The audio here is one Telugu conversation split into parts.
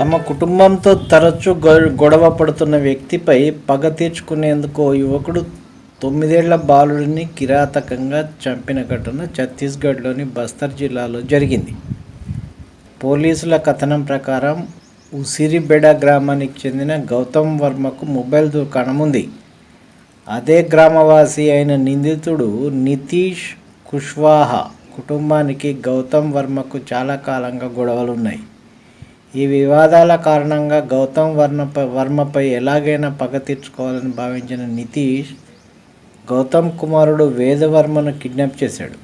తమ కుటుంబంతో తరచూ గొ- గొడవ పడుతున్న వ్యక్తిపై పగ తీర్చుకునేందుకు యువకుడు తొమ్మిదేళ్ళ బాలుడిని కిరాతకంగా చంపిన ఘటన ఛత్తీస్గఢ్లోని బస్తర్ జిల్లాలో జరిగింది. పోలీసుల కథనం ప్రకారం ఉసిరిబెడ గ్రామానికి చెందిన గౌతమ్ వర్మకు మొబైల్ దుకాణం ఉంది. అదే గ్రామవాసి అయిన నిందితుడు నితీష్ కుష్వాహా కుటుంబానికి గౌతమ్ వర్మకు చాలా కాలంగా గొడవలున్నాయి. ఈ వివాదాల కారణంగా గౌతమ్ వర్మపై వర్మపై ఎలాగైనా పగ తీర్చుకోవాలని భావించిన నితీష్ గౌతమ్ కుమారుడు వేదవర్మను కిడ్నాప్ చేశాడు.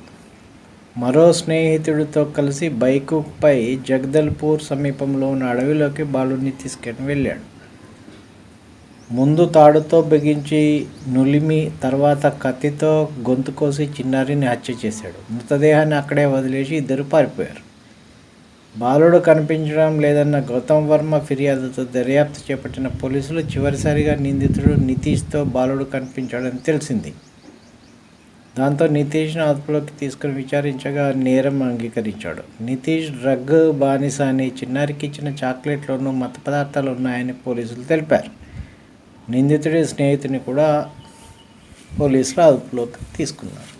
మరో స్నేహితుడితో కలిసి బైకుపై జగదల్పూర్ సమీపంలో ఉన్న అడవిలోకి బాలుని తీసుకుని వెళ్ళాడు. ముందు తాడుతో బిగించి నులిమి తర్వాత కత్తితో గొంతు కోసి చిన్నారిని హత్య చేశాడు. మృతదేహాన్ని అక్కడే వదిలేసి ఇద్దరు పారిపోయారు. బాలుడు కనిపించడం లేదన్న గౌతమ్ వర్మ ఫిర్యాదుతో దర్యాప్తు చేపట్టిన పోలీసులు చివరిసారిగా నిందితుడు నితీష్తో బాలుడు కనిపించాడని తెలిసింది. దాంతో నితీష్ను అదుపులోకి తీసుకుని విచారించగా నేరం అంగీకరించాడు. నితీష్ డ్రగ్ బానిస అని చిన్నారికి ఇచ్చిన చాక్లెట్లోనూ మత పదార్థాలు ఉన్నాయని పోలీసులు తెలిపారు. నిందితుడి స్నేహితుని కూడా పోలీసులు అదుపులోకి తీసుకున్నారు.